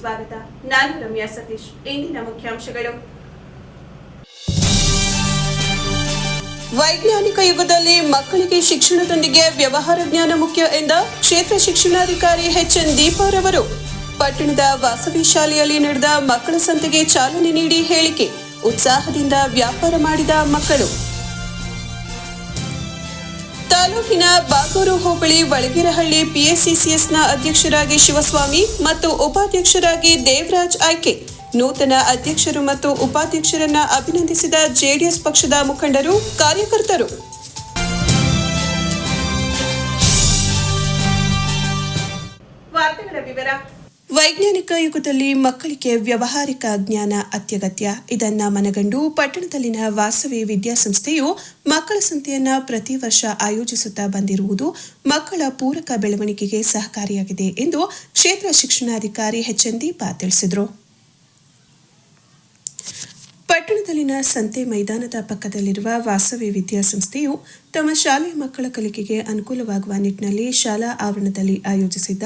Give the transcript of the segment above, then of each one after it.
ಸ್ವಾಗತ. ನಾನು ರಮ್ಯಾ ಸತೀಶ್. ಇಂದಿನ ಮುಖ್ಯಾಂಶಗಳು. ವೈಜ್ಞಾನಿಕ ಯುಗದಲ್ಲಿ ಮಕ್ಕಳಿಗೆ ಶಿಕ್ಷಣದೊಂದಿಗೆ ವ್ಯವಹಾರ ಜ್ಞಾನ ಮುಖ್ಯ ಎಂದ ಕ್ಷೇತ್ರ ಶಿಕ್ಷಣಾಧಿಕಾರಿ ಎಚ್. ಎನ್. ದೀಪಾರವರು ಪಟ್ಟಣದ ವಾಸವಿ ಶಾಲೆಯಲ್ಲಿ ನಡೆದ ಮಕ್ಕಳ ಸಂತೆಗೆ ಚಾಲನೆ ನೀಡಿ ಹೇಳಿಕೆ, ಉತ್ಸಾಹದಿಂದ ವ್ಯಾಪಾರ ಮಾಡಿದ ಮಕ್ಕಳು. ತಾಲೂಕಿನ ಬಾಗೂರು ಹೋಬಳಿ ವಳಗಿರಹಳ್ಳಿ ಪಿಎಸ್ಸಿಸಿಎಸ್ನ ಅಧ್ಯಕ್ಷರಾಗಿ ಶಿವಸ್ವಾಮಿ ಮತ್ತು ಉಪಾಧ್ಯಕ್ಷರಾಗಿ ದೇವರಾಜ್ ಆಯ್ಕೆ. ನೂತನ ಅಧ್ಯಕ್ಷರು ಮತ್ತು ಉಪಾಧ್ಯಕ್ಷರನ್ನ ಅಭಿನಂದಿಸಿದ ಜೆಡಿಎಸ್ ಪಕ್ಷದ ಮುಖಂಡರು, ಕಾರ್ಯಕರ್ತರು. ವಿವರ. ವೈಜ್ಞಾನಿಕ ಯುಗದಲ್ಲಿ ಮಕ್ಕಳಿಗೆ ವ್ಯವಹಾರಿಕ ಜ್ಞಾನ ಅತ್ಯಗತ್ಯ. ಇದನ್ನ ಮನಗಂಡು ಪಟ್ಟಣದಲ್ಲಿನ ವಾಸವಿ ವಿದ್ಯಾಸಂಸ್ಥೆಯು ಮಕ್ಕಳ ಸಂತೆಯನ್ನ ಪ್ರತಿ ವರ್ಷ ಆಯೋಜಿಸುತ್ತಾ ಬಂದಿರುವುದು ಮಕ್ಕಳ ಪೂರಕ ಬೆಳವಣಿಗೆಗೆ ಸಹಕಾರಿಯಾಗಿದೆ ಎಂದು ಕ್ಷೇತ್ರ ಶಿಕ್ಷಣಾಧಿಕಾರಿ ಎಚ್ ಎನ್ ದೀಪಾ ತಿಳಿಸಿದರು. ಪಟ್ಟಣದಲ್ಲಿನ ಸಂತೆ ಮೈದಾನದ ಪಕ್ಕದಲ್ಲಿರುವ ವಾಸವಿ ವಿದ್ಯಾಸಂಸ್ಥೆಯು ತಮ್ಮ ಶಾಲೆಯ ಮಕ್ಕಳ ಕಲಿಕೆಗೆ ಅನುಕೂಲವಾಗುವ ನಿಟ್ಟಿನಲ್ಲಿ ಶಾಲಾ ಆವರಣದಲ್ಲಿ ಆಯೋಜಿಸಿದ್ದ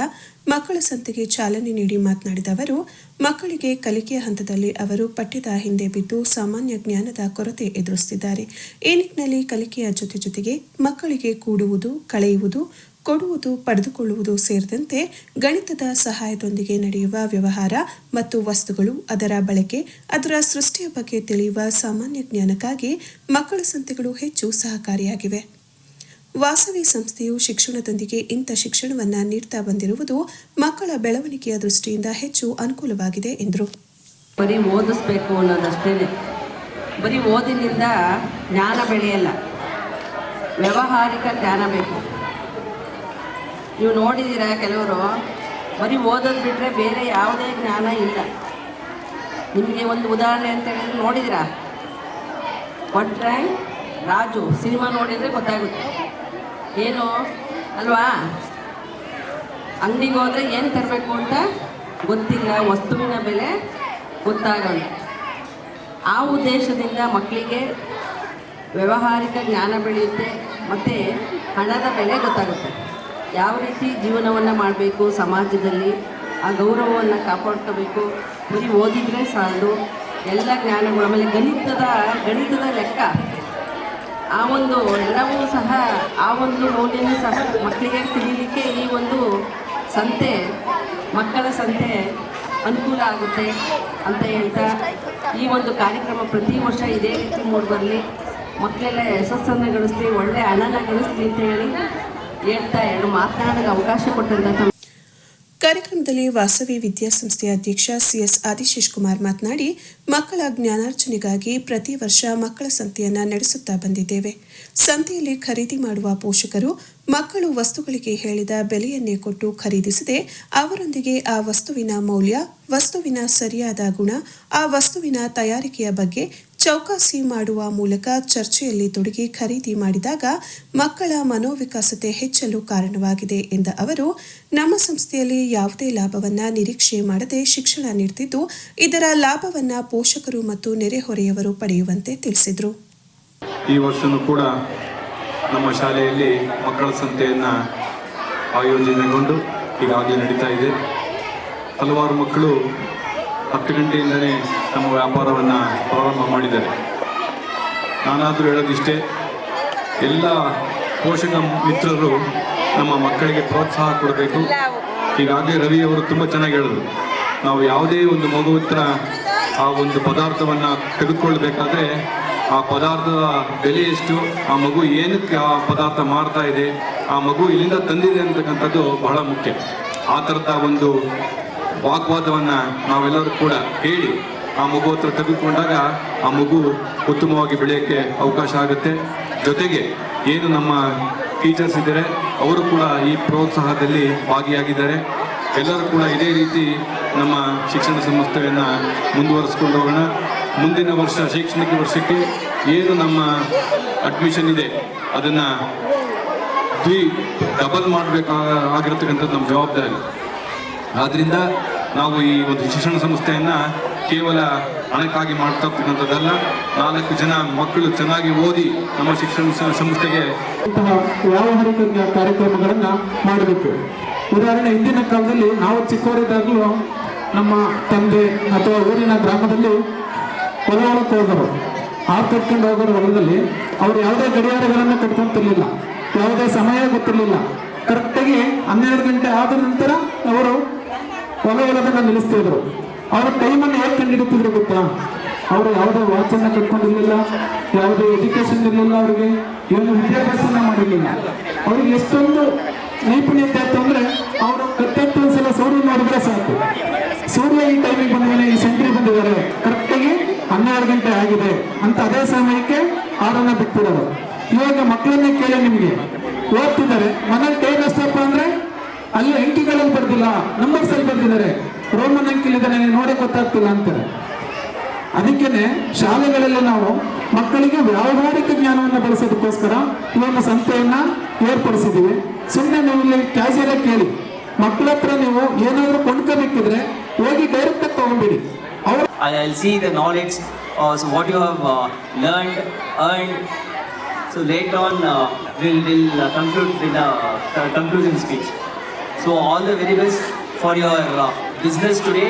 ಮಕ್ಕಳ ಸಂತೆಗೆ ಚಾಲನೆ ನೀಡಿ ಮಾತನಾಡಿದ ಅವರು, ಮಕ್ಕಳಿಗೆ ಕಲಿಕೆಯ ಹಂತದಲ್ಲಿ ಅವರು ಪಠ್ಯದ ಹಿಂದೆ ಬಿದ್ದು ಸಾಮಾನ್ಯ ಜ್ಞಾನದ ಕೊರತೆ ಎದುರಿಸುತ್ತಿದ್ದಾರೆ. ಈ ನಿಟ್ಟಿನಲ್ಲಿ ಕಲಿಕೆಯ ಜೊತೆ ಜೊತೆಗೆ ಮಕ್ಕಳಿಗೆ ಕೂಡುವುದು, ಕಳೆಯುವುದು ಕೊಡುವುದು, ಪಡೆದುಕೊಳ್ಳುವುದು ಸೇರಿದಂತೆ ಗಣಿತದ ಸಹಾಯದೊಂದಿಗೆ ನಡೆಯುವ ವ್ಯವಹಾರ ಮತ್ತು ವಸ್ತುಗಳು ಅದರ ಬಳಕೆ, ಅದರ ಸೃಷ್ಟಿಯ ಬಗ್ಗೆ ತಿಳಿಯುವ ಸಾಮಾನ್ಯ ಜ್ಞಾನಕ್ಕಾಗಿ ಮಕ್ಕಳ ಸಂತೆಗಳು ಹೆಚ್ಚು ಸಹಕಾರಿಯಾಗಿವೆ. ವಾಸವಿ ಸಂಸ್ಥೆಯು ಶಿಕ್ಷಣದೊಂದಿಗೆ ಇಂಥ ಶಿಕ್ಷಣವನ್ನು ನೀಡ್ತಾ ಬಂದಿರುವುದು ಮಕ್ಕಳ ಬೆಳವಣಿಗೆಯ ದೃಷ್ಟಿಯಿಂದ ಹೆಚ್ಚು ಅನುಕೂಲವಾಗಿದೆ, ಎಂದರು. ಬರೀ ಓದಿಸ್ಬೇಕು ಅನ್ನೋದಷ್ಟೇ ಬರೀ ಓದಿನಿಂದ ಜ್ಞಾನ ಬೆಳೆಯಲ್ಲ. ವ್ಯಾವಹಾರಿಕ ಜ್ಞಾನ ಬೇಕು. ನೀವು ನೋಡಿದ್ದೀರಾ ಕೆಲವರು? ಬರೀ ಓದೋದು ಬಿಟ್ಟರೆ ಬೇರೆ ಯಾವುದೇ ಜ್ಞಾನ ಇಲ್ಲ. ನಿಮಗೆ ಒಂದು ಉದಾಹರಣೆ ಅಂತ ಹೇಳಿದ್ರೆ ನೋಡಿದ್ದೀರಾ? ಒಟ್ರೆ ರಾಜು, ಸಿನಿಮಾ ನೋಡಿದರೆ ಗೊತ್ತಾಗುತ್ತೆ. ಏನು? ಅಲ್ವಾ? ಅಂಗಡಿಗೆ ಹೋದರೆ ಏನು ತರಬೇಕು ಅಂತ ಗೊತ್ತಿಲ್ಲ. ವಸ್ತುವಿನ ಬೆಲೆ ಗೊತ್ತಾಗಲ್ಲ. ಆ ಉದ್ದೇಶದಿಂದ ಮಕ್ಕಳಿಗೆ ವ್ಯವಹಾರಿಕ ಜ್ಞಾನ ಬೆಳೆಯುತ್ತೆ, ಮತ್ತು ಹಣದ ಬೆಲೆ ಗೊತ್ತಾಗುತ್ತೆ. ಯಾವ ರೀತಿ ಜೀವನವನ್ನು ಮಾಡಬೇಕು ಸಮಾಜದಲ್ಲಿ, ಆ ಗೌರವವನ್ನು ಕಾಪಾಡ್ಕೋಬೇಕು, ಬರೀ ಓದಿದರೆ ಸಾಲದು ಎಲ್ಲ ಜ್ಞಾನಗಳು, ಆಮೇಲೆ ಗಣಿತದ ಗಣಿತದ ಲೆಕ್ಕ. ಆ ಒಂದು ಎಲ್ಲವೂ ಸಹ, ಆ ಒಂದು ಮೌಲ್ಯನೂ ಸಹ ಮಕ್ಕಳಿಗೆ ತಿಳಿಯಲಿಕ್ಕೆ ಈ ಒಂದು ಸಂತೆ, ಮಕ್ಕಳ ಸಂತೆ ಅನುಕೂಲ ಆಗುತ್ತೆ ಅಂತ ಹೇಳ್ತಾ ಈ ಒಂದು ಕಾರ್ಯಕ್ರಮ ಪ್ರತಿ ವರ್ಷ ಇದೇ ರೀತಿ ಮೂಡಿಬರಲಿ ಮಕ್ಕಳೆಲ್ಲ ಯಶಸ್ಸನ್ನು ಗಳಿಸ್ತೀವಿ ಒಳ್ಳೆ ಹಣನ ಗಳಿಸ್ಲಿ ಅಂತ ಹೇಳಿ ಕಾರ್ಯಕ್ರಮದಲ್ಲಿ ವಾಸವಿ ವಿದ್ಯಾಸಂಸ್ಥೆಯ ಅಧ್ಯಕ್ಷ ಸಿಎಸ್ ಆದಿಶೇಷ್ ಕುಮಾರ್ ಮಾತನಾಡಿ, ಮಕ್ಕಳ ಜ್ಞಾನಾರ್ಜನೆಗಾಗಿ ಪ್ರತಿ ವರ್ಷ ಮಕ್ಕಳ ಸಂತೆಯನ್ನ ನಡೆಸುತ್ತಾ ಬಂದಿದ್ದೇವೆ. ಸಂತೆಯಲ್ಲಿ ಖರೀದಿ ಮಾಡುವ ಪೋಷಕರು ಮಕ್ಕಳು ವಸ್ತುಗಳಿಗೆ ಹೇಳಿದ ಬೆಲೆಯನ್ನೇ ಕೊಟ್ಟು ಖರೀದಿಸದೆ, ಅವರೊಂದಿಗೆ ಆ ವಸ್ತುವಿನ ಮೌಲ್ಯ, ವಸ್ತುವಿನ ಸರಿಯಾದ ಗುಣ, ಆ ವಸ್ತುವಿನ ತಯಾರಿಕೆಯ ಬಗ್ಗೆ ಚೌಕಾಸಿ ಮಾಡುವ ಮೂಲಕ ಚರ್ಚೆಯಲ್ಲಿ ತೊಡಗಿ ಖರೀದಿ ಮಾಡಿದಾಗ ಮಕ್ಕಳ ಮನೋವಿಕಾಸತೆ ಹೆಚ್ಚಲು ಕಾರಣವಾಗಿದೆ ಎಂದ ಅವರು, ನಮ್ಮ ಸಂಸ್ಥೆಯಲ್ಲಿ ಯಾವುದೇ ಲಾಭವನ್ನ ನಿರೀಕ್ಷೆ ಮಾಡದೆ ಶಿಕ್ಷಣ ನೀಡುತ್ತಿದ್ದು ಇದರ ಲಾಭವನ್ನ ಪೋಷಕರು ಮತ್ತು ನೆರೆಹೊರೆಯವರು ಪಡೆಯುವಂತೆ ತಿಳಿಸಿದರು. ಈ ವರ್ಷನೂ ಕೂಡ ನಮ್ಮ ಶಾಲೆಯಲ್ಲಿ ಮಕ್ಕಳ ಸಂತೆಯನ್ನು ಆಯೋಜನೆಗೊಂಡು ಈಗಾಗಲೇ ನಡೀತಾ ಇದೆ. ಹಲವಾರು ಮಕ್ಕಳು ಹತ್ತು ಗಂಟೆಯಿಂದಲೇ ನಮ್ಮ ವ್ಯಾಪಾರವನ್ನು ಪ್ರಾರಂಭ ಮಾಡಿದ್ದಾರೆ. ನಾನಾದರೂ ಹೇಳೋದಿಷ್ಟೇ, ಎಲ್ಲ ಪೋಷಕ ಮಿತ್ರರು ನಮ್ಮ ಮಕ್ಕಳಿಗೆ ಪ್ರೋತ್ಸಾಹ ಕೊಡಬೇಕು. ಈಗಾಗಲೇ ರವಿ ಅವರು ತುಂಬ ಚೆನ್ನಾಗಿ ಹೇಳಿದ್ರು, ನಾವು ಯಾವುದೇ ಒಂದು ಮಗು ಹತ್ರ ಆ ಒಂದು ಪದಾರ್ಥವನ್ನು ತೆಗೆದುಕೊಳ್ಬೇಕಾದ್ರೆ ಆ ಪದಾರ್ಥದ ಬೆಲೆ ಎಷ್ಟು, ಆ ಮಗು ಏನಕ್ಕೆ ಆ ಪದಾರ್ಥ ಮಾಡ್ತಾ ಇದೆ, ಆ ಮಗು ಇಲ್ಲಿಂದ ತಂದಿದೆ ಅಂತಕ್ಕಂಥದ್ದು ಬಹಳ ಮುಖ್ಯ. ಆ ಥರದ ಒಂದು ವಾಗ್ವಾದವನ್ನು ನಾವೆಲ್ಲರೂ ಕೂಡ ಹೇಳಿ ಆ ಮಗು ಹತ್ರ ತೆಗೆದುಕೊಂಡಾಗ ಆ ಮಗು ಉತ್ತಮವಾಗಿ ಬೆಳೆಯೋಕ್ಕೆ ಅವಕಾಶ ಆಗುತ್ತೆ. ಜೊತೆಗೆ ಏನು ನಮ್ಮ ಟೀಚರ್ಸ್ ಇದ್ದಾರೆ, ಅವರು ಕೂಡ ಈ ಪ್ರೋತ್ಸಾಹದಲ್ಲಿ ಭಾಗಿಯಾಗಿದ್ದಾರೆ. ಎಲ್ಲರೂ ಕೂಡ ಇದೇ ರೀತಿ ನಮ್ಮ ಶಿಕ್ಷಣ ಸಂಸ್ಥೆಯನ್ನು ಮುಂದುವರಿಸ್ಕೊಂಡು ಹೋಗೋಣ. ಮುಂದಿನ ವರ್ಷ ಶೈಕ್ಷಣಿಕ ವರ್ಷಕ್ಕೆ ಏನು ನಮ್ಮ ಅಡ್ಮಿಷನ್ ಇದೆ, ಅದನ್ನು ದ್ವಿ ಡಬಲ್ ಮಾಡಬೇಕಾಗಿರತಕ್ಕಂಥದ್ದು ನಮ್ಮ ಜವಾಬ್ದಾರಿ. ಆದ್ದರಿಂದ ನಾವು ಈ ಒಂದು ಶಿಕ್ಷಣ ಸಂಸ್ಥೆಯನ್ನು ಕೇವಲ ಹಣಕ್ಕಾಗಿ ಮಾಡ್ತಕ್ಕಂಥದ್ದಲ್ಲ, ನಾಲ್ಕು ಜನ ಮಕ್ಕಳು ಚೆನ್ನಾಗಿ ಓದಿ ನಮ್ಮ ಶಿಕ್ಷಣ ಸಂಸ್ಥೆಗೆ ವ್ಯಾವಹಾರಿಕ ಕಾರ್ಯಕ್ರಮಗಳನ್ನು ಕಾರ್ಯಕ್ರಮಗಳನ್ನ ಮಾಡಬೇಕು? ಉದಾಹರಣೆ, ಹಿಂದಿನ ಕಾಲದಲ್ಲಿ ನಾವು ಚಿಕ್ಕವರಿದ್ದಾಗಲೂ ನಮ್ಮ ತಂದೆ ಅಥವಾ ಊರಿನ ಗ್ರಾಮದಲ್ಲಿ ಹೊಲ ಹೊಲಕ್ಕೆ ಹೋಗೋರು ಹಾಲು ಕಟ್ಕೊಂಡು ಹೋಗೋರು ಹೊಲದಲ್ಲಿ ಅವ್ರು ಯಾವುದೇ ಗಡಿಯಾರಗಳನ್ನು ಕಟ್ಕೊಂತಿರ್ಲಿಲ್ಲ, ಯಾವುದೇ ಸಮಯ ಗೊತ್ತಿರಲಿಲ್ಲ. ಕರೆಕ್ಟಾಗಿ ಹನ್ನೆರಡು ಗಂಟೆ ಆದ ನಂತರ ಅವರು ಹೊಲ ನಿಲ್ಲಿಸ್ತಾ ಇದ್ರು ಅವರ ಟೈಮನ್ನು ಹೇಗೆ ಕಂಡುಹಿಡಿತಿದ್ರು ಗೊತ್ತಾ? ಅವರು ಯಾವುದೇ ವಾಚನ್ನ ಕಟ್ಕೊಂಡಿರ್ಲಿಲ್ಲ, ಯಾವುದೇ ಎಜುಕೇಶನ್ ಇರಲಿಲ್ಲ ಅವರಿಗೆ, ಏನು ವಿದ್ಯಾಭ್ಯಾಸನ ಮಾಡಿರಲಿಲ್ಲ. ಅವ್ರಿಗೆ ಎಷ್ಟೊಂದು ನೈಪುಣ್ಯತೆ ಆಯ್ತು ಅಂದ್ರೆ ಅವರು ಒಂದ್ಸಲ ಸೂರ್ಯ ನೋಡಿದ್ರೆ ಸಾಕು. ಸೂರ್ಯ ಈ ಟೈಮಿಗೆ ಬಂದಿದ್ದಾನೆ ಈ ಸೆಂಟ್ರಿ ಬಂದಿದ್ದಾರೆ. ಕರೆಕ್ಟಾಗಿ ಹನ್ನೆರಡು ಗಂಟೆ ಆಗಿದೆ ಅಂತ ಅದೇ ಸಮಯಕ್ಕೆ ಆರನ್ನ ಬಿಟ್ಟಿರೋರು ಇವಾಗ ಮಕ್ಕಳನ್ನೇ ಕೇಳಿ ನಿಮಗೆ. ಓದ್ತಿದ್ದಾರೆ, ಮನೇಲಿ ಟೈಮ್ ಅಲ್ಲಿ ಅಂಕಿಗಳಲ್ಲಿ ಬರ್ದಿಲ್ಲ ನಂಬರ್ಸ್ ಅಲ್ಲಿ ಬರ್ದಿದ್ದಾರೆ. ರೋಮನ್ ಅಂಕಿಲ್ ಇದ್ದಾನೆ ನೋಡಕ್ ಗೊತ್ತಾಗ್ತಿಲ್ಲ ಅಂತಾರೆ. ಅದಕ್ಕೇನೆ ಶಾಲೆಗಳಲ್ಲಿ ನಾವು ಮಕ್ಕಳಿಗೆ ವ್ಯಾವಹಾರಿಕ ಜ್ಞಾನವನ್ನು ಬಳಸೋದಕ್ಕೋಸ್ಕರ ಈ ಒಂದು ಸಂಸ್ಥೆಯನ್ನ ಏರ್ಪಡಿಸಿದ್ದೀವಿ. ಸುಮ್ಮನೆ ನೀವು ಇಲ್ಲಿ ಕ್ಯಾಶಿಯರ್ ಕೇಳಿ. ಮಕ್ಕಳ ಹತ್ರ ನೀವು ಏನಾದರೂ ಕೊಂಡ್ಕೋಬೇಕಿದ್ರೆ ಹೋಗಿ ಡೈರೆಕ್ಟ್ ಆಗಿ ತಗೊಂಡ್ಬಿಡಿ. ಅವ್ರು uh, so what you have uh, learned, earned. So later on, uh, we'll, we'll uh, So all the very best for your uh, business today,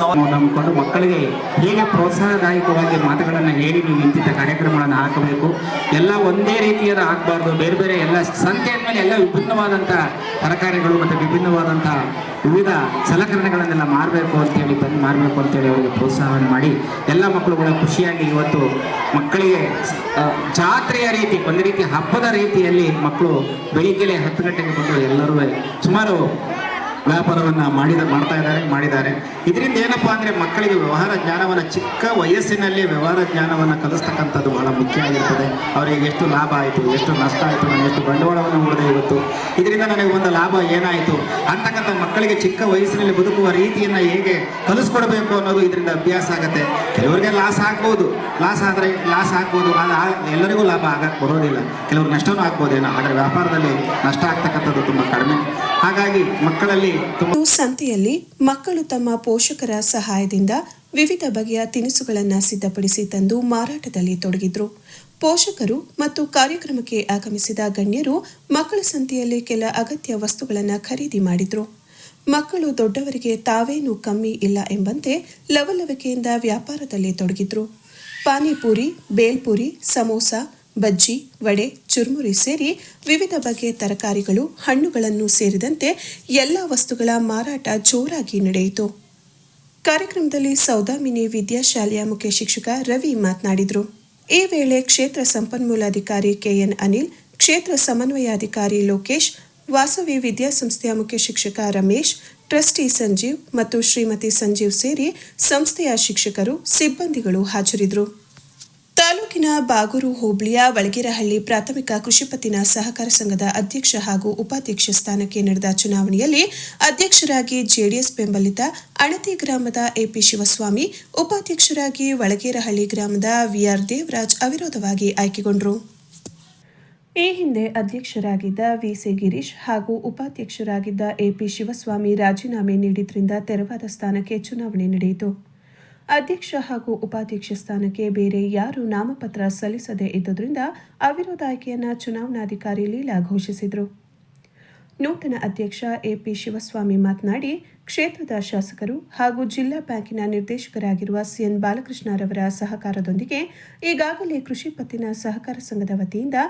ನಾವು ನಂಬಿಕೊಂಡು ಮಕ್ಕಳಿಗೆ ಹೇಗೆ ಪ್ರೋತ್ಸಾಹದಾಯಕವಾಗಿ ಮಾತುಗಳನ್ನು ಹೇಳಿ ನೀವು ಇಂತಿದ್ದ ಕಾರ್ಯಕ್ರಮಗಳನ್ನು ಹಾಕಬೇಕು. ಎಲ್ಲ ಒಂದೇ ರೀತಿಯಾದ ಹಾಕಬಾರ್ದು ಬೇರೆ ಬೇರೆ ಎಲ್ಲ ಸಂತೆ ಅಂದಮೇಲೆ ಎಲ್ಲ ವಿಭಿನ್ನವಾದಂಥ ತರಕಾರಿಗಳು ಮತ್ತು ವಿಭಿನ್ನವಾದಂಥ ವಿವಿಧ ಸಲಕರಣೆಗಳನ್ನೆಲ್ಲ ಮಾರಬೇಕು ಅಂತೇಳಿ ಬಂದು ಮಾರಬೇಕು ಅಂತೇಳಿ ಅವರಿಗೆ ಪ್ರೋತ್ಸಾಹವನ್ನು ಮಾಡಿ ಎಲ್ಲ ಮಕ್ಕಳುಗಳ ಖುಷಿಯಾಗಿ ಇವತ್ತು ಮಕ್ಕಳಿಗೆ ಜಾತ್ರೆಯ ರೀತಿ, ಒಂದು ರೀತಿ ಹಬ್ಬದ ರೀತಿಯಲ್ಲಿ ಮಕ್ಕಳು ಬೆಳಿಗ್ಗೆ ಹತ್ತು ಗಂಟೆಗೆ ಬಂದು ಎಲ್ಲರೂ ಸುಮಾರು ವ್ಯಾಪಾರವನ್ನ ಮಾಡಿದ, ಮಾಡ್ತಾ ಇದ್ದಾರೆ, ಮಾಡಿದ್ದಾರೆ. ಇದರಿಂದ ಏನಪ್ಪಾ ಅಂದರೆ ಮಕ್ಕಳಿಗೆ ವ್ಯವಹಾರ ಜ್ಞಾನವನ್ನ, ಚಿಕ್ಕ ವಯಸ್ಸಿನಲ್ಲಿ ವ್ಯವಹಾರ ಜ್ಞಾನವನ್ನ ಕಲಿಸ್ತಕ್ಕಂಥದ್ದು ಬಹಳ ಮುಖ್ಯ ಆಗಿರ್ತದೆ. ಅವರಿಗೆ ಎಷ್ಟು ಲಾಭ ಆಯಿತು, ಎಷ್ಟು ನಷ್ಟ ಆಯಿತು, ನಾನು ಎಷ್ಟು ಬಂಡವಾಳವನ್ನು ಹೂಡಿದೆ ಇವತ್ತು. ಇದರಿಂದ ನನಗೆ ಒಂದು ಲಾಭ ಏನಾಯಿತು ಅಂತಕ್ಕಂಥ ಮಕ್ಕಳಿಗೆ ಚಿಕ್ಕ ವಯಸ್ಸಿನಲ್ಲಿ ಬದುಕುವ ರೀತಿಯನ್ನ ಹೇಗೆ ಕಲಿಸ್ಕೊಡ್ಬೇಕು ಅನ್ನೋದು ಇದರಿಂದ ಅಭ್ಯಾಸ ಆಗುತ್ತೆ. ಕೆಲವರಿಗೆ ಲಾಸ್ ಆಗ್ಬೋದು. ಲಾಸ್ ಆದರೆ ಲಾಸ್ ಆಗ್ಬೋದು. ಅದು ಎಲ್ಲರಿಗೂ ಲಾಭ ಆಗಕ್ಕೆ ಬರೋದಿಲ್ಲ. ಕೆಲವರು ನಷ್ಟನೂ ಆಗ್ಬೋದೇನೋ. ಆದರೆ ವ್ಯಾಪಾರದಲ್ಲಿ ನಷ್ಟ ಆಗ್ತಕ್ಕಂಥದ್ದು ತುಂಬ ಕಡಿಮೆ. ಹಾಗಾಗಿ ಮಕ್ಕಳಲ್ಲಿ ಸಂತೆಯಲ್ಲಿ ಮಕ್ಕಳು ತಮ್ಮ ಪೋಷಕರ ಸಹಾಯದಿಂದ ವಿವಿಧ ಬಗೆಯ ತಿನಿಸುಗಳನ್ನು ಸಿದ್ಧಪಡಿಸಿ ತಂದು ಮಾರಾಟದಲ್ಲಿ ತೊಡಗಿದ್ರು. ಪೋಷಕರು ಮತ್ತು ಕಾರ್ಯಕ್ರಮಕ್ಕೆ ಆಗಮಿಸಿದ ಗಣ್ಯರು ಮಕ್ಕಳ ಸಂತೆಯಲ್ಲಿ ಕೆಲ ಅಗತ್ಯ ವಸ್ತುಗಳನ್ನು ಖರೀದಿ ಮಾಡಿದ್ರು. ಮಕ್ಕಳು ದೊಡ್ಡವರಿಗೆ ತಾವೇನು ಕಮ್ಮಿ ಇಲ್ಲ ಎಂಬಂತೆ ಲವಲವಿಕೆಯಿಂದ ವ್ಯಾಪಾರದಲ್ಲಿ ತೊಡಗಿದ್ರು. ಪಾನಿಪುರಿ, ಬೇಲ್ಪುರಿ, ಸಮೋಸ ಬಜ್ಜಿ, ವಡೆ, ಚುರುಮುರಿ ಸೇರಿ ವಿವಿಧ ಬಗೆಯ ತರಕಾರಿಗಳು, ಹಣ್ಣುಗಳನ್ನು ಸೇರಿದಂತೆ ಎಲ್ಲ ವಸ್ತುಗಳ ಮಾರಾಟ ಜೋರಾಗಿ ನಡೆಯಿತು. ಕಾರ್ಯಕ್ರಮದಲ್ಲಿ ಸೌದಾಮಿನಿ ವಿದ್ಯಾಶಾಲೆಯ ಮುಖ್ಯ ಶಿಕ್ಷಕ ರವಿ ಮಾತನಾಡಿದರು. ಈ ವೇಳೆ ಕ್ಷೇತ್ರ ಸಂಪನ್ಮೂಲಾಧಿಕಾರಿ ಕೆಎನ್ ಅನಿಲ್, ಕ್ಷೇತ್ರ ಸಮನ್ವಯಾಧಿಕಾರಿ ಲೋಕೇಶ್, ವಾಸವಿ ವಿದ್ಯಾಸಂಸ್ಥೆಯ ಮುಖ್ಯ ಶಿಕ್ಷಕ ರಮೇಶ್, ಟ್ರಸ್ಟಿ ಸಂಜೀವ್ ಮತ್ತು ಶ್ರೀಮತಿ ಸಂಜೀವ್ ಸೇರಿ ಸಂಸ್ಥೆಯ ಶಿಕ್ಷಕರು, ಸಿಬ್ಬಂದಿಗಳು ಹಾಜರಿದ್ದರು. ತಾಲೂಕಿನ ಬಾಗೂರು ಹೋಬಳಿಯ ವಳಗೇರಹಳ್ಳಿ ಪ್ರಾಥಮಿಕ ಕೃಷಿ ಪತ್ತಿನ ಸಹಕಾರ ಸಂಘದ ಅಧ್ಯಕ್ಷ ಹಾಗೂ ಉಪಾಧ್ಯಕ್ಷ ಸ್ಥಾನಕ್ಕೆ ನಡೆದ ಚುನಾವಣೆಯಲ್ಲಿ ಅಧ್ಯಕ್ಷರಾಗಿ ಜೆಡಿಎಸ್ ಬೆಂಬಲಿತ ಅಣತಿ ಗ್ರಾಮದ ಎಪಿ ಶಿವಸ್ವಾಮಿ, ಉಪಾಧ್ಯಕ್ಷರಾಗಿ ವಳಗೇರಹಳ್ಳಿ ಗ್ರಾಮದ ವಿಆರ್ ದೇವರಾಜ್ ಅವಿರೋಧವಾಗಿ ಆಯ್ಕೆಗೊಂಡರು. ಈ ಹಿಂದೆ ಅಧ್ಯಕ್ಷರಾಗಿದ್ದ ವಿಸಿ ಗಿರೀಶ್ ಹಾಗೂ ಉಪಾಧ್ಯಕ್ಷರಾಗಿದ್ದ ಎಪಿ ಶಿವಸ್ವಾಮಿ ರಾಜೀನಾಮೆ ನೀಡಿದ್ರಿಂದ ತೆರವಾದ ಸ್ಥಾನಕ್ಕೆ ಚುನಾವಣೆ ನಡೆಯಿತು. ಅಧ್ಯಕ್ಷ ಹಾಗೂ ಉಪಾಧ್ಯಕ್ಷ ಸ್ಥಾನಕ್ಕೆ ಬೇರೆ ಯಾರು ನಾಮಪತ್ರ ಸಲ್ಲಿಸದೇ ಇದ್ದುದರಿಂದ ಅವಿರೋಧ ಆಯ್ಕೆಯನ್ನ ಚುನಾವಣಾಧಿಕಾರಿ ಲೀಲಾ ಘೋಷಿಸಿದರು. ನೂತನ ಅಧ್ಯಕ್ಷ ಎಪಿ ಶಿವಸ್ವಾಮಿ ಮಾತನಾಡಿ, ಕ್ಷೇತ್ರದ ಶಾಸಕರು ಹಾಗೂ ಜಿಲ್ಲಾ ಬ್ಯಾಂಕಿನ ನಿರ್ದೇಶಕರಾಗಿರುವ ಸಿಎನ್ ಬಾಲಕೃಷ್ಣರವರ ಸಹಕಾರದೊಂದಿಗೆ ಈಗಾಗಲೇ ಕೃಷಿ ಪತ್ತಿನ ಸಹಕಾರ ಸಂಘದ ವತಿಯಿಂದ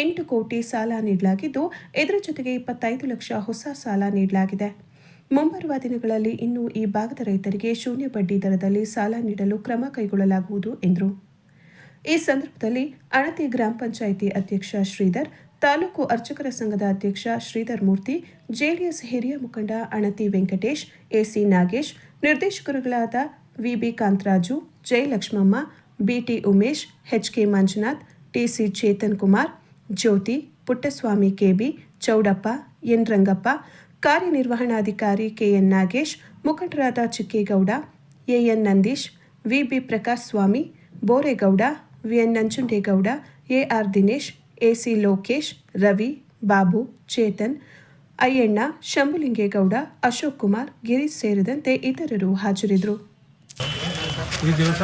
ಎಂಟು ಕೋಟಿ ಸಾಲ ನೀಡಲಾಗಿದ್ದು, ಇದರ ಜೊತೆಗೆ ಇಪ್ಪತ್ತೈದು ಲಕ್ಷ ಹೊಸ ಸಾಲ ನೀಡಲಾಗಿದೆ. ಮುಂಬರುವ ದಿನಗಳಲ್ಲಿ ಇನ್ನೂ ಈ ಭಾಗದ ರೈತರಿಗೆ ಶೂನ್ಯ ಬಡ್ಡಿ ದರದಲ್ಲಿ ಸಾಲ ನೀಡಲು ಕ್ರಮ ಕೈಗೊಳ್ಳಲಾಗುವುದು, ಎಂದರು. ಈ ಸಂದರ್ಭದಲ್ಲಿ ಅಣತಿ ಗ್ರಾಮ ಪಂಚಾಯಿತಿ ಅಧ್ಯಕ್ಷ ಶ್ರೀಧರ್, ತಾಲೂಕು ಅರ್ಚಕರ ಸಂಘದ ಅಧ್ಯಕ್ಷ ಶ್ರೀಧರ್ ಮೂರ್ತಿ, ಜೆಡಿಎಸ್ ಹಿರಿಯ ಮುಖಂಡ ಅಣತಿ Venkatesh, AC Nagesh, ನಿರ್ದೇಶಕರುಗಳಾದ VB Kantharaju, Jayalakshmamma, BT Umesh HK Manjunath, TC Chethan Kumar, Jyothi, Puttaswamy KB, Chowdappa N Rangappa ಕಾರ್ಯನಿರ್ವಹಣಾಧಿಕಾರಿ ಕೆಎನ್ ನಾಗೇಶ್ ಮುಖಂಡರಾದ Chikkegowda AN Nandish VB Prakash Swamy Boregowda VN Nanjundegowda AR Dinesh AC Lokesh Ravi Babu Chethan Ayyanna Shambhulingegowda Ashok Kumar Girish ಸೇರಿದಂತೆ ಇತರರು ಹಾಜರಿದ್ದರು. ಈ ದಿವಸ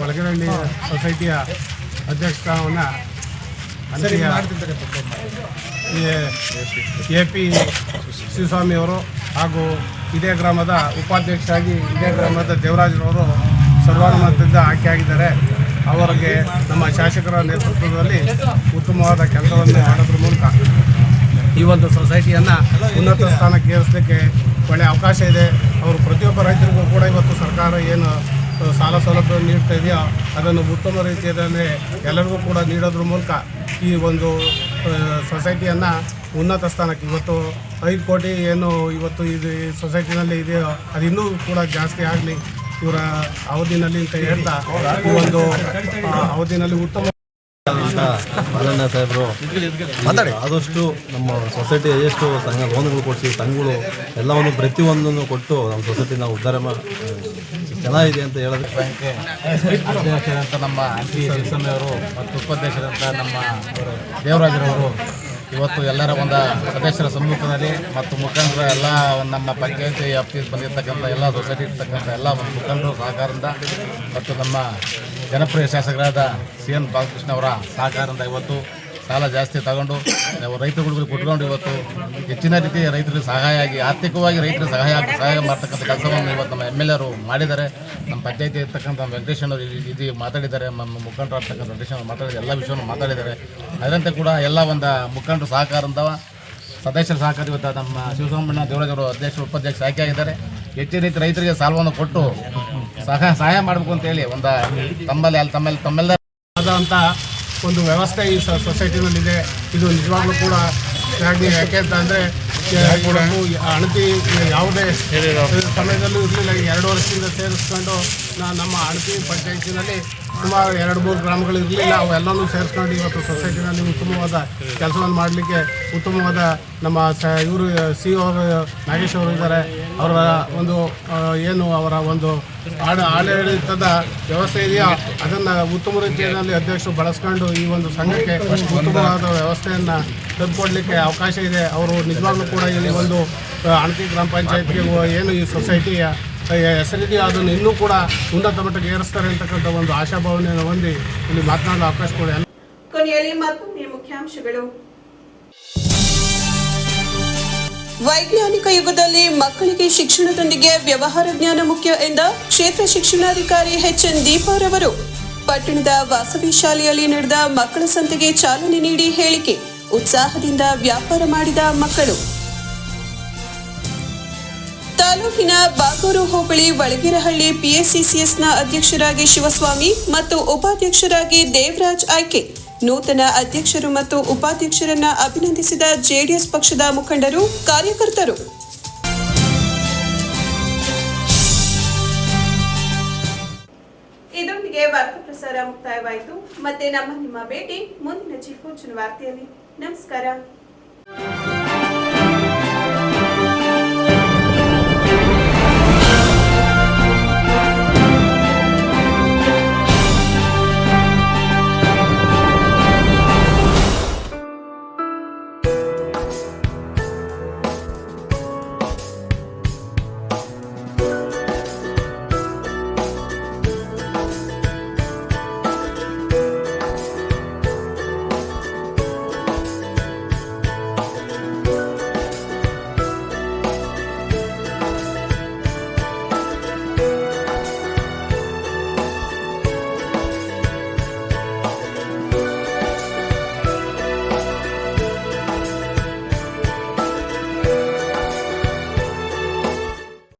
ಒಳಗನಹಳ್ಳಿ ಸೊಸೈಟಿಯ ಅಧ್ಯಕ್ಷ ಸ್ಥಾನವನ್ನು A P ಶಿವಸ್ವಾಮಿಯವರು ಹಾಗೂ ಇದೇ ಗ್ರಾಮದ ಉಪಾಧ್ಯಕ್ಷರಾಗಿ ಇದೇ ಗ್ರಾಮದ ದೇವರಾಜರವರು ಸರ್ವಾನುಮತದಿಂದ ಆಯ್ಕೆಯಾಗಿದ್ದಾರೆ ಅವರಿಗೆ ನಮ್ಮ ಶಾಸಕರ ನೇತೃತ್ವದಲ್ಲಿ ಉತ್ತಮವಾದ ಕೆಲಸವನ್ನು ಮಾಡೋದ್ರ ಮೂಲಕ ಈ ಒಂದು ಸೊಸೈಟಿಯನ್ನು ಉನ್ನತ ಸ್ಥಾನಕ್ಕೆ ಏರಿಸಲಿಕ್ಕೆ ಒಳ್ಳೆಯ ಅವಕಾಶ ಇದೆ. ಅವರು ಪ್ರತಿಯೊಬ್ಬ ರೈತರಿಗೂ ಕೂಡ ಇವತ್ತು ಸರ್ಕಾರ ಏನು ಸಾಲ ಸೌಲಭ್ಯ ನೀಡ್ತಾ ಇದೆಯೋ? ಅದನ್ನು ಉತ್ತಮ ರೀತಿಯಲ್ಲಿ ಎಲ್ಲರಿಗೂ ಕೂಡ ನೀಡೋದ್ರ ಮೂಲಕ ಈ ಒಂದು ಸೊಸೈಟಿಯನ್ನು ಉನ್ನತ ಸ್ಥಾನಕ್ಕೆ ಇವತ್ತು ಐದು ಕೋಟಿ ಏನು ಇವತ್ತು ಇದು ಸೊಸೈಟಿನಲ್ಲಿ ಇದೆಯೋ, ಅದು ಇನ್ನೂ ಕೂಡ ಜಾಸ್ತಿ ಆಗಲಿ. ಇವರ ಅವಧಿನಲ್ಲಿ ಅಂತ ಹೇಳ್ತಾ ಈ ಒಂದು ಅವಧಿನಲ್ಲಿ ಉತ್ತಮ ಮಾದಣ್ಣ ಸಾಹೇಬರು ಮಾತಾಡಿ ಆದಷ್ಟು ನಮ್ಮ ಸೊಸೈಟಿ ಎಷ್ಟು ಸಂಘ ಲೋನ್ಗಳು ಕೊಡಿಸಿ ಸಂಘಗಳು ಎಲ್ಲವನ್ನು ಪ್ರತಿಯೊಂದನ್ನು ಕೊಟ್ಟು ನಮ್ಮ ಸೊಸೈಟಿನ ಉದ್ಧಾರ ಮಾಡಿ ಚೆನ್ನಾಗಿದೆ ಅಂತ ಹೇಳೋದಕ್ಕೆ ನಮ್ಮ ಆಂಟಿ ಅವರು ಮತ್ತು ಉಪಾಧ್ಯಕ್ಷರಂತ ನಮ್ಮ ದೇವರಾಜರವರು ಇವತ್ತು ಎಲ್ಲರ ಒಂದು ಸದಸ್ಯರ ಸಮ್ಮುಖದಲ್ಲಿ ಮತ್ತು ಮುಖಂಡರ ಎಲ್ಲ ನಮ್ಮ ಪಂಚಾಯತಿ ಆಫೀಸ್ ಬಂದಿರತಕ್ಕಂಥ ಎಲ್ಲ ಸೊಸೈಟಿ ಇರ್ತಕ್ಕಂಥ ಎಲ್ಲ ಒಂದು ಮುಖಂಡರು ಸಹಕಾರದಿಂದ ಮತ್ತು ನಮ್ಮ ಜನಪ್ರಿಯ ಶಾಸಕರಾದ ಸಿ ಎನ್ ಬಾಲಕೃಷ್ಣ ಅವರ ಸಹಕಾರದಿಂದ ಇವತ್ತು ಸಾಲ ಜಾಸ್ತಿ ತಗೊಂಡು, ನಾವು ರೈತರುಗಳಿಗೆ ಕೊಟ್ಕೊಂಡು ಇವತ್ತು ಹೆಚ್ಚಿನ ರೀತಿ ರೈತರಿಗೆ ಸಹಾಯ ಆಗಿ, ಆರ್ಥಿಕವಾಗಿ ರೈತರಿಗೆ ಸಹಾಯ ಸಹಾಯ ಮಾಡ್ತಕ್ಕಂಥ ಕೆಲಸವನ್ನು ಇವತ್ತು ನಮ್ಮ ಎಂ ಎಲ್ ಎರು ಮಾಡಿದ್ದಾರೆ. ನಮ್ಮ ಪಂಚಾಯತಿ ಇರ್ತಕ್ಕಂಥ ವೆಂಕಟೇಶ್ವರ ಇದು ಮಾತಾಡಿದ್ದಾರೆ, ನಮ್ಮ ಮುಖಂಡರು ಆಗ್ತಕ್ಕಂಥ ವೆಂಕಟೇಶ್ವರ ಮಾತಾಡಿದ್ದಾರೆ, ಎಲ್ಲ ವಿಷಯವನ್ನು ಮಾತಾಡಿದ್ದಾರೆ. ಅದರಂತೆ ಕೂಡ ಎಲ್ಲ ಒಂದು ಮುಖಂಡರು ಸಹಕಾರದಿಂದ ಸದಸ್ಯರ ಸಹಕಾರ ಇವತ್ತು ನಮ್ಮ ಶಿವಸೋಮಣ್ಣ ದೇವರಾಜವರು ಅಧ್ಯಕ್ಷರು ಉಪಾಧ್ಯಕ್ಷ ಆಯ್ಕೆ ಆಗಿದ್ದಾರೆ. ಹೆಚ್ಚಿನ ರೀತಿ ರೈತರಿಗೆ ಸಾಲವನ್ನು ಕೊಟ್ಟು ಸಹ ಸಹಾಯ ಮಾಡಬೇಕು ಅಂತ ಹೇಳಿ ಒಂದು ತಮ್ಮಲ್ಲಿ ಅಲ್ಲಿ ತಮ್ಮಲ್ಲಿ ತಮ್ಮೆಲ್ಲ ಆದಂಥ ಒಂದು ವ್ಯವಸ್ಥೆ ಈ ಸೊಸೈಟಿನಲ್ಲಿದೆ. ಇದು ನಿಜವಾಗ್ಲೂ ಕೂಡ ಯಾಕೆ ಅಂತ ಅಂದರೆ ಅಣತಿ ಯಾವುದೇ ಸಮಯದಲ್ಲೂ ಇರಲಿಲ್ಲ. ಎರಡು ವರ್ಷದಿಂದ ಸೇರಿಸ್ಕೊಂಡು ನಾ ನಮ್ಮ ಅಣತಿ ಪಂಚಾಯತಿನಲ್ಲಿ ಸುಮಾರು ಎರಡು ಮೂರು ಗ್ರಾಮಗಳು ಇರಲಿಲ್ಲ ಅವೆಲ್ಲನೂ ಸೇರಿಸ್ಕೊಂಡು ಇವತ್ತು ಸೊಸೈಟಿನಲ್ಲಿ ಉತ್ತಮವಾದ ಕೆಲಸವನ್ನು ಮಾಡಲಿಕ್ಕೆ ಉತ್ತಮವಾದ ನಮ್ಮ ಸ ಇವರು ಸಿ ಅವರು, ನಾಗೇಶ್ ಅವರು ಇದ್ದಾರೆ. ಅವರ ಒಂದು ಏನು ಅವರ ಒಂದು ಆಡ, ಆಡಳಿತದ ವ್ಯವಸ್ಥೆ ಇದೆಯೋ ಅದನ್ನು ಉತ್ತಮ ರೀತಿಯಲ್ಲಿ ಅಧ್ಯಕ್ಷರು ಬಳಸ್ಕೊಂಡು ಈ ಒಂದು ಸಂಘಕ್ಕೆ ಉತ್ತಮವಾದ ವ್ಯವಸ್ಥೆಯನ್ನು ತಂದುಕೊಡ್ಲಿಕ್ಕೆ ಅವಕಾಶ ಇದೆ. ಅವರು ನಿಜವಾಗ್ಲೂ ಕೂಡ ಇಲ್ಲಿ ಒಂದು ಅಣತಿ ಗ್ರಾಮ ಪಂಚಾಯತ್ಗೆ ಏನು ಈ ಸೊಸೈಟಿಯ ಹೆಸರಿದೆಯೋ ಅದನ್ನು ಇನ್ನೂ ಕೂಡ ಉನ್ನತ ಮಟ್ಟಕ್ಕೆ ಏರಿಸ್ತಾರೆ ಅಂತಕ್ಕಂಥ ಒಂದು ಆಶಾಭಾವನೆಯನ್ನು ಹೊಂದಿ ಇಲ್ಲಿ ಮಾತನಾಡಲು ಅವಕಾಶ ಕೊಡಿ. ಕೊನೆಯಲ್ಲಿ ಮತ್ತೊಮ್ಮೆ ಮುಖ್ಯಾಂಶಗಳು. ವೈಜ್ಞಾನಿಕ ಯುಗದಲ್ಲಿ ಮಕ್ಕಳಿಗೆ ಶಿಕ್ಷಣದೊಂದಿಗೆ ವ್ಯವಹಾರ ಜ್ಞಾನ ಮುಖ್ಯ ಎಂದ ಕ್ಷೇತ್ರ ಶಿಕ್ಷಣಾಧಿಕಾರಿ ಎಚ್ ಎನ್ ದೀಪಾರವರು ಪಟ್ಟಣದ ವಾಸವಿ ಶಾಲೆಯಲ್ಲಿ ನಡೆದ ಮಕ್ಕಳ ಸಂತೆಗೆ ಚಾಲನೆ ನೀಡಿ ಹೇಳಿಕೆ ಉತ್ಸಾಹದಿಂದ ವ್ಯಾಪಾರ ಮಾಡಿದ ಮಕ್ಕಳು. ತಾಲೂಕಿನ ಬಾಗೂರು ಹೋಬಳಿ ವಳಗಿರಹಳ್ಳಿ ಪಿಎಸ್ಸಿಸಿಎಸ್ನ ಅಧ್ಯಕ್ಷರಾಗಿ ಶಿವಸ್ವಾಮಿ ಮತ್ತು ಉಪಾಧ್ಯಕ್ಷರಾಗಿ ದೇವರಾಜ್ ಆಯ್ಕೆ. ನೂತನ ಅಧ್ಯಕ್ಷರು ಮತ್ತು ಉಪಾಧ್ಯಕ್ಷರನ್ನ ಅಭಿನಂದಿಸಿದ ಜೆಡಿಎಸ್ ಪಕ್ಷದ ಮುಖಂಡರು, ಕಾರ್ಯಕರ್ತರು. ಇದೊಂದಿಗೆ ವಾರ್ತಾ ಪ್ರಸಾರ ಮುಕ್ತಾಯವಾಯಿತು. ಮತ್ತೆ ನಮ್ಮ ನಿಮ್ಮ ಭೇಟಿ ಮುಂದಿನ ಚಿಕ್ಕೋಚನ ವಾರ್ತೆಯಲ್ಲಿ. ನಮಸ್ಕಾರ.